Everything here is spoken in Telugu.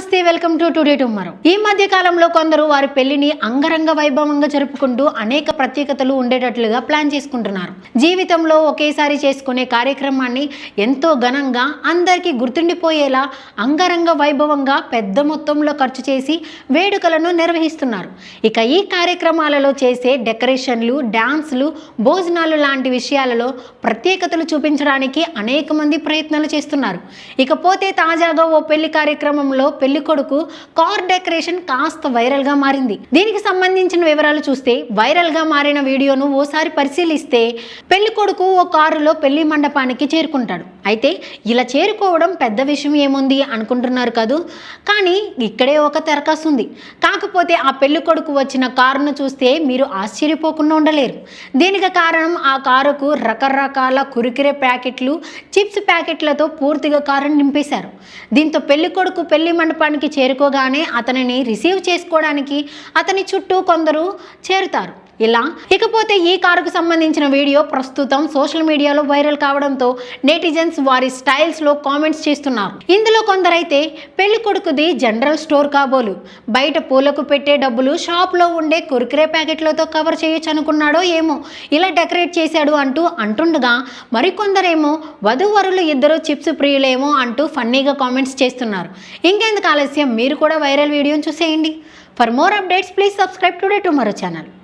నమస్తే వెల్కమ్ టు టుడే టుమారో. ఈ మధ్య కాలంలో కొందరు వారి పెళ్ళిని అంగరంగ వైభవంగా జరుపుకుంటూ అనేక ప్రత్యేకతలు ఉండేటట్లుగా ప్లాన్ చేసుకుంటున్నారు. జీవితంలో ఒకేసారి చేసుకునే కార్యక్రమాన్ని ఎంతో ఘనంగా అందరికీ గుర్తుండిపోయేలా అంగరంగ వైభవంగా పెద్ద మొత్తంలో ఖర్చు చేసి వేడుకలను నిర్వహిస్తున్నారు. ఇక ఈ కార్యక్రమాలలో చేసే డెకరేషన్లు డ్యాన్స్లు భోజనాలు లాంటి విషయాలలో ప్రత్యేకతలు చూపించడానికి అనేక మంది ప్రయత్నాలు చేస్తున్నారు. ఇకపోతే తాజాగా ఓ పెళ్ళి కార్యక్రమంలో పెళ్ళి పెళ్ళి కొడుకు కార్ డెకరేషన్ కాస్త వైరల్గా మారింది. దీనికి సంబంధించిన వివరాలు చూస్తే వైరల్గా మారిన వీడియోను ఓసారి పరిశీలిస్తే పెళ్ళి కొడుకు ఓ కారులో పెళ్ళి మండపానికి చేరుకుంటాడు. అయితే ఇలా చేరుకోవడం పెద్ద విషయం ఏముంది అనుకుంటున్నారు కదూ? కానీ ఇక్కడే ఒక తెరకాసు ఉంది. కాకపోతే ఆ పెళ్ళి కొడుకు వచ్చిన కారును చూస్తే మీరు ఆశ్చర్యపోకుండా ఉండలేరు. దీనికి కారణం ఆ కారుకు రకరకాల కురికిరే ప్యాకెట్లు చిప్స్ ప్యాకెట్లతో పూర్తిగా కారును నింపేశారు. దీంతో పెళ్ళి కొడుకు పెళ్ళి మండపానికి చేరుకోగానే అతనిని రిసీవ్ చేసుకోవడానికి అతని చుట్టూ కొందరు చేరుతారు. ఇలా ఇకపోతే ఈ కారుకు సంబంధించిన వీడియో ప్రస్తుతం సోషల్ మీడియాలో వైరల్ కావడంతో నెటిజన్స్ వారి స్టైల్స్లో కామెంట్స్ చేస్తున్నారు. ఇందులో కొందరైతే పెళ్ళి కొడుకుది జనరల్ స్టోర్ కాబోలు. బయట పూలకు పెట్టే డబ్బులు షాప్లో ఉండే కురికరే ప్యాకెట్లతో కవర్ చేయొచ్చు అనుకున్నాడో ఏమో. ఇలా డెకరేట్ చేశాడు అంటూ అంటుండగా మరికొందరేమో వధూవరులు ఇద్దరు చిప్స్ ప్రియులేమో అంటూ ఫన్నీగా కామెంట్స్ చేస్తున్నారు. ఇంకెందుకు ఆలస్యం? మీరు కూడా వైరల్ వీడియోని చూసేయండి. For more updates please subscribe today tomorrow channel